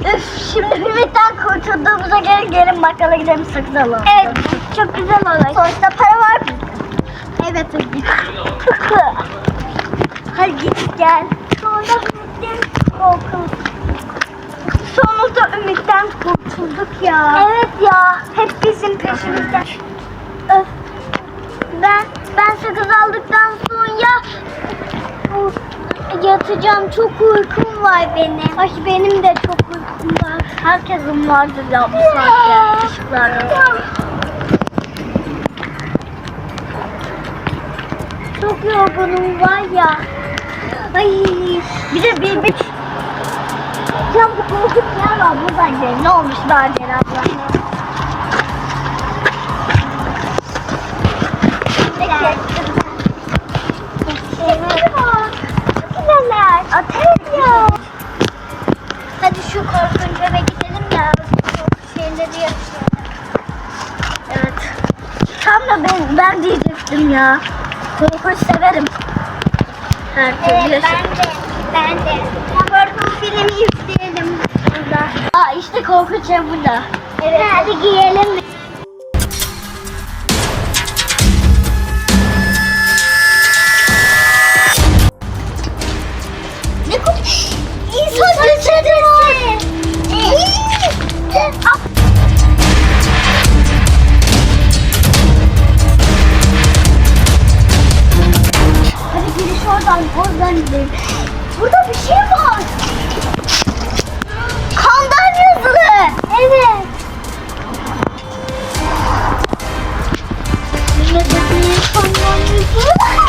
Üf şimdi Ümit'ten kurtulduğumuza göre gelin bakkala gidelim sakız alalım. Evet çok güzel olur. Sonuçta para var bizde. Evet Ümit. Hadi git gel. Sonunda Ümit'ten korkuldu. Sonunda Ümit'ten kurtulduk ya. Evet ya. Hep bizim peşimizden. Öf. Ben ben sakız aldıktan yatacağım. Çok uykum var benim. Ay benim de çok uykum var. Herkesin vardır ya bu saatte. Işıklarda. Çok yorgunum var ya. Ay bir de bir bir Can bu korkunç yer var buradan gidelim. Ne olmuş Nadir abla? Ben, ben diyecektim ya. Korkunç severim. Her türlü yaşarım. Ben de. Ben de. Korkunç filmi izleyelim burada. Aa işte korkunç ev burada. Evet. Hadi giyelim. Ne oradan, oradan gidelim. Burada bir şey var. Kandan yazılı. Evet. Kandan yazılı.